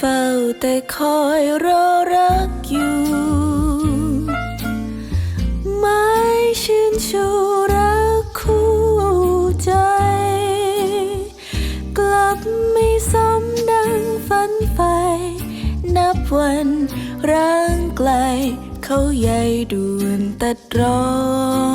ฝ้าแต่คอยรอรักอยู่ ไม่ชื่นชูรักคู่ใจ กลับไม่สมดังฝันไฟ นับวันร่างไกล เขาใหญ่ด่วนตัดรอ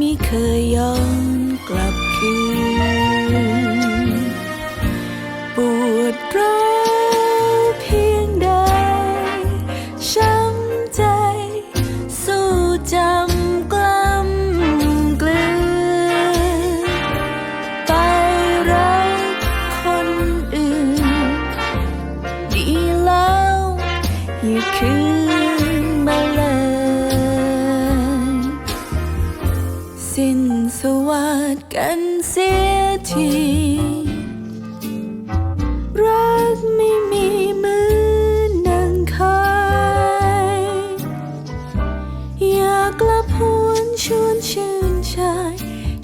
มิเคยย้อนกลับคืน ปวดร้าวเพียงใด ช้ำใจ สู้จำกล้ำกลืน ไปรักคนอื่น ดีแล้วอย่าคืน สิ้นสวัสดกันเสียทีรักไม่มีมือนังคายอยากกลับหวนชวนชื่นชาย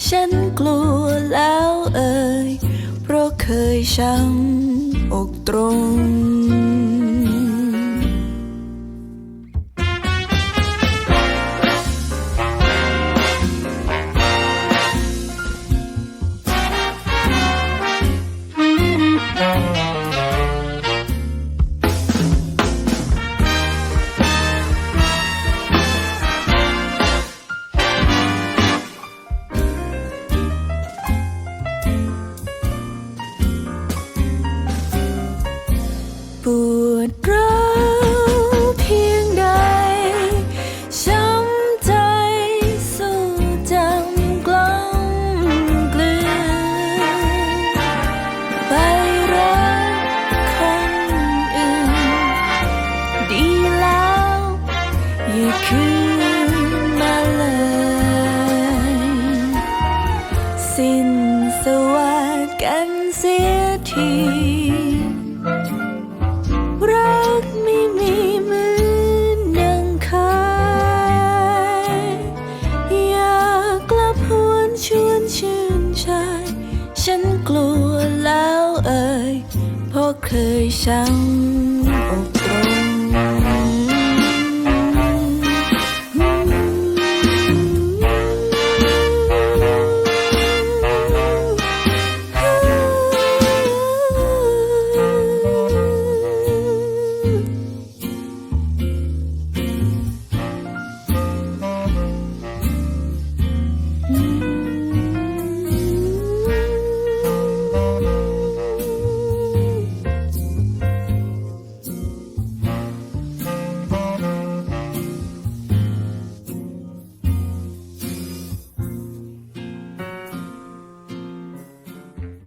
ฉันกลัวแล้วเอ่ยเพราะเคยช้ำ ปวดร้าวเพียงใด ช้ำใจสู้จำกล้ำกลืนไปรักคนอื่น ดีแล้วอย่าคืนมาเลย สิ้นสวัสดกันเสียที ลัวแล้